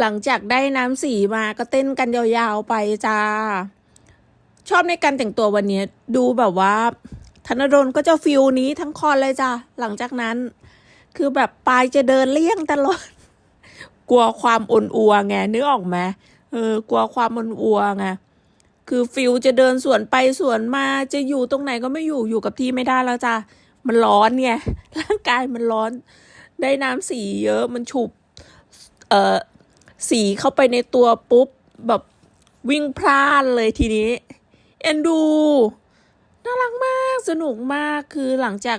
หลังจากได้น้ำสีมาก็เต้นกันยาวๆไปจ้า ชอบในการแต่งตัววันนี้ดูแบบว่าธนดลก็จะฟิลนี้ทั้งคอนเลยจ้าหลังจากนั้น คือแบบปายจะเดินเลี่ยงตลอด กลัวความอ่อนอัวไงนึกออกไหมเออกลัวความอ่อนอัวไงคือฟิลจะเดินสวนไปสวนมาจะอยู่ตรงไหนก็ไม่อยู่อยู่กับที่ไม่ได้แล้วจ้ะมันร้อนไงร่างกายมันร้อน ได้น้ำสีเยอะมันฉุบ เอ่อ สีเข้าไปในตัวปุ๊บ แบบวิ่งพลานเลยทีนี้ เอ็นดู น่ารักมาก สนุกมากคือหลังจาก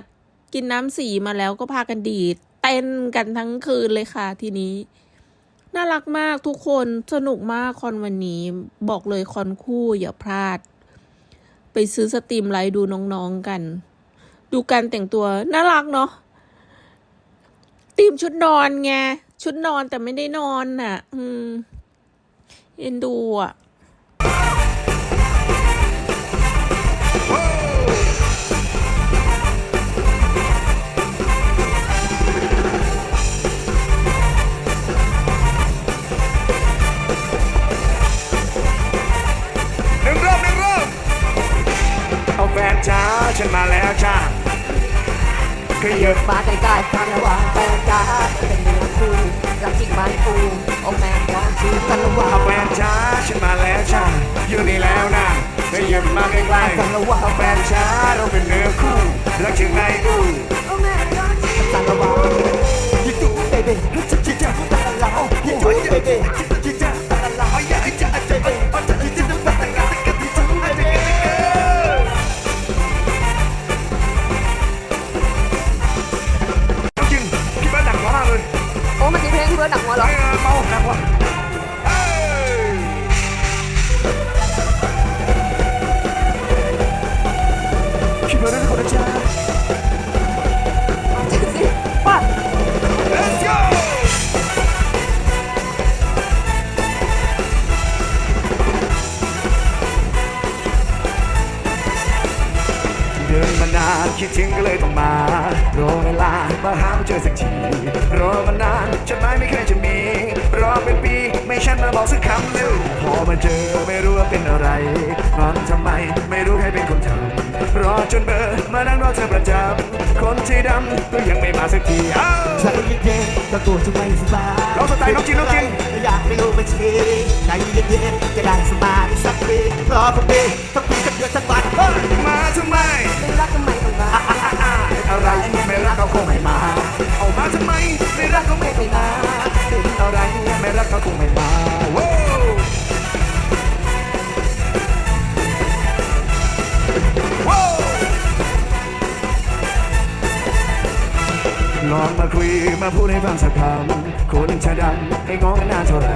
กินน้ำสีมาแล้วก็พากันดีดเต้นกันทั้งคืนเลยค่ะทีนี้ น่ารักมากทุกคนสนุกมากคอนวันนี้ บอกเลยคอนคู่อย่าพลาด ไปซื้อสตรีมไลท์ดูน้องๆกัน ดูการแต่งตัวน่ารักเนาะ ตีมชุดนอนไง ชุดนอนแต่ไม่ได้นอนน่ะ อืม เอ็นดูอะ ขยับมาใกล้ๆกันระหว่างแฟนจ้าเป็นเนื้อคู่รักจริงมันกูโอ้แม่ลองชูกันระหว่างแฟนจ้าฉันมาแล้วจ้าอยู่นี่แล้วนะขยับมาใกล้ๆกันระหว่างแฟนจ้าเราเป็นเนื้อคู่รักจริง นมานานคิดถึงก็เลยต้องมารอเวลามาหาไม่เจอสักทีรอมานานจดหมายไม่เคยจะมี รอเป็นปีไม่ฉันมาบอกสักคำเลยพอมาเจอไม่รู้ว่าเป็นอะไรงอนทำไมไม่รู้ใครเป็นคนทำรอจนเบอร์มานั่งรอเธอประจำคนที่ดำก็ยังไม่มาสักทีอ้าวใจเย็นๆก็ตัวจะไม่สบายร้องสไตล์น้องจินน้องจินอยากไม่รู้มันชีใจเย็นๆจะได้สบายสักทีรอคนดีสักที กเขาคงไม่มาโว้วโว้วลองมาคุยมาพูดให้ฟังสักคำคนชะดันให้งอกันนานเท่าไหร่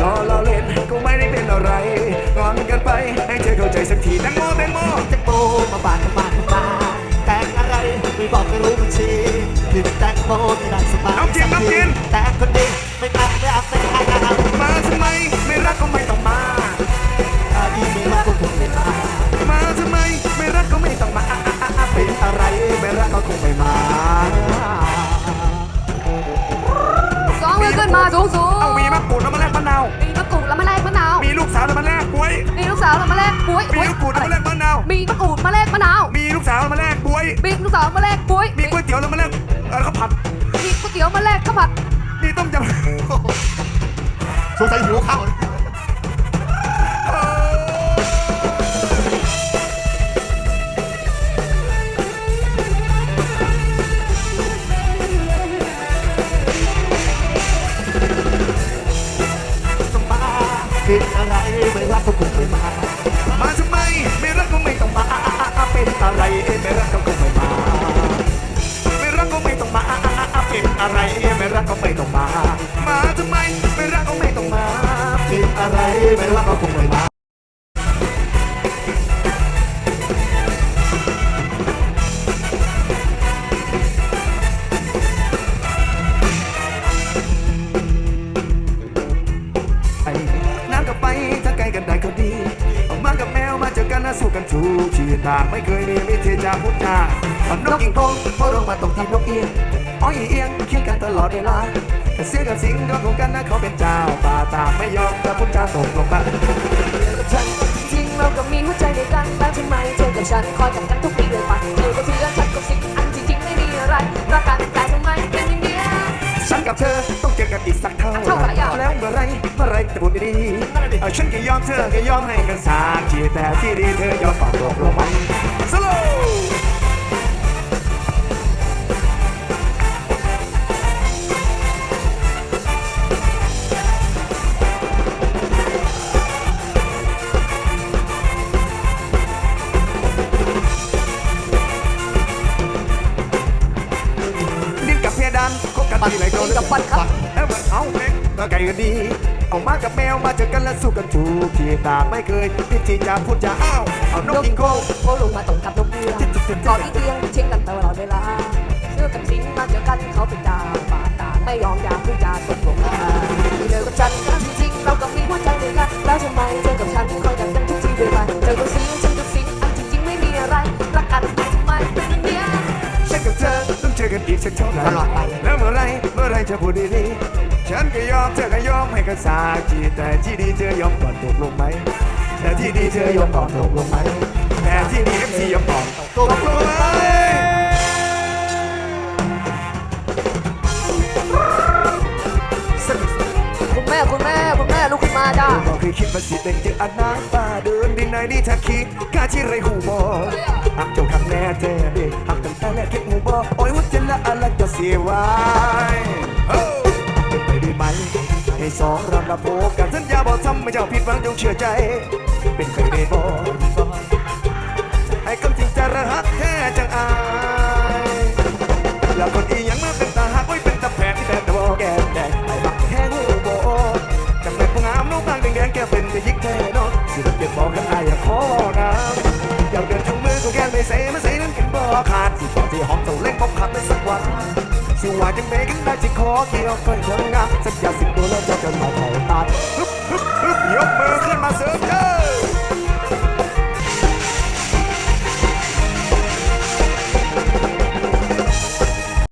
รอเราเล่นก็ไม่ได้เป็นอะไรงอนกันไปให้เธอเข้าใจสักทีแตงโมแตงโมจะโตมาบานมาบานมาแต่งอะไรไม่บอกไม่รู้มันชีผิดแต่งโมจะได้สบายน้ำจิ้มน้ำจิ้มแต่คนดี มือขึ้นมาสูงสูงเอามีมะกรูดแล้วมาแลกมะนาว มีมะกรูดแล้วมาแลกมะนาวมีลูกสาวแล้วมาแลกบวย มีลูกสาวแล้วมาแลกปุ้ยมีลูกกรูดแล้วมาแลกมะนาว มีมะกรูดมาแลกมะนาว มีลูกสาวแล้วมาแลกบวย มีลูกสาวมาแลกปุ้ยมีก๋วยเตี๋ยวแล้วมาแลกเออข้าวผัด มีก๋วยเตี๋ยวมาแลกข้าวผัด มีต้มยสงสัยหิวข้าว อะไรไม่รักก็ไม่ต้องมา มาทำไมไม่รักก็ไม่ต้องมาผิดอะไรไม่รักก็คงไม่มาไปน้ำกับไปถ้าไกลกันได้ก็ดีเอามากับแมวมาเจอกันนะสู้กันทุกชีวิตต่างไม่เคยมีมิตรที่จะพูดจาเอานกกิ่งโพงโพลงมาตกที่นกเอียง อ้อยเอียงเคียงกันตลอดเวลาแต่เสียกับสิงก็คงกันนะเขาเป็นเจ้าป่าต่างไม่ยอมจะพูดจาตกลงมาฉันจริงเราก็มีหัวใจในกันแล้วทำไมเธอกับฉันคอยกันกันทุกปีเลยไปเธอก็เชื่อฉันก็สิอันจริงๆไม่มีอะไรรักกันแต่ทำไมเป็นอย่างนี้ฉันกับเธอต้องเจอกันอีกสักเท่าเท่าไหร่อะแล้วเมื่อไรเมื่อไรจะพูดดีๆเอาฉันก็ยอมเธอก็ยอมให้กันสักทีแต่ที่ดีเธอยอมตอบตกลงมาสโล กับปันครับเอ้าเอาเล็กก็ไก่กันดีเอามากับแมวมาเจอกันแล้วสู้กันถูกที่ตาไม่เคยพิธีจะพูดจะอ้าวเอานกกิงโก้โค้ลงมาตรงกับนกเรือก่อนที่เที่ยงเช็คกันตลอดเวลาเสื้อกับสิงมาเจอกันเขาเป็นดาป่าตาไม่ยอมยาพูดจาตกลง ธอพูดดีๆฉันก็ยอมเธอก็ยอมให้กันสากีแต่ที่ดีเธอยอมก่อนตกลงไหมแต่ที่ดีเธอยอมก่อนตกลงไหมแต่ที่ดีเอฟซียอมก่อนตกลงไหม คุณแม่คุณแม่คุณแม่ลุกขึ้นมาจ้าก็เคยคิดว่าสิเด็กจะอันนางฟ้าเดินดินไหนนี่ถ้าคิดกล้าที่ไรหูบอหักเจ้าทำแน่แท้เด็กหักตั้งแต่แรกคิดหูบอโอ้ยว่าจะละอะไรจะเสียไว้เฮ้ยเป็นไปได้ไหมให้สองรำละโพกันสัญญาบอกทำไม่เจ้าผิดหวังจงเชื่อใจ เป็นไปได้บ่ให้คำจริงใจระหักแท้จังอา ชิว่าจังไหนกันได้จะขอเกี่ยวเฟนเพิ่งงามสักอยาสิบตัวแล้วจะจนมาเผาตายฮึบฮึบฮึบยกมือขึ้นมาเสริมเด้อ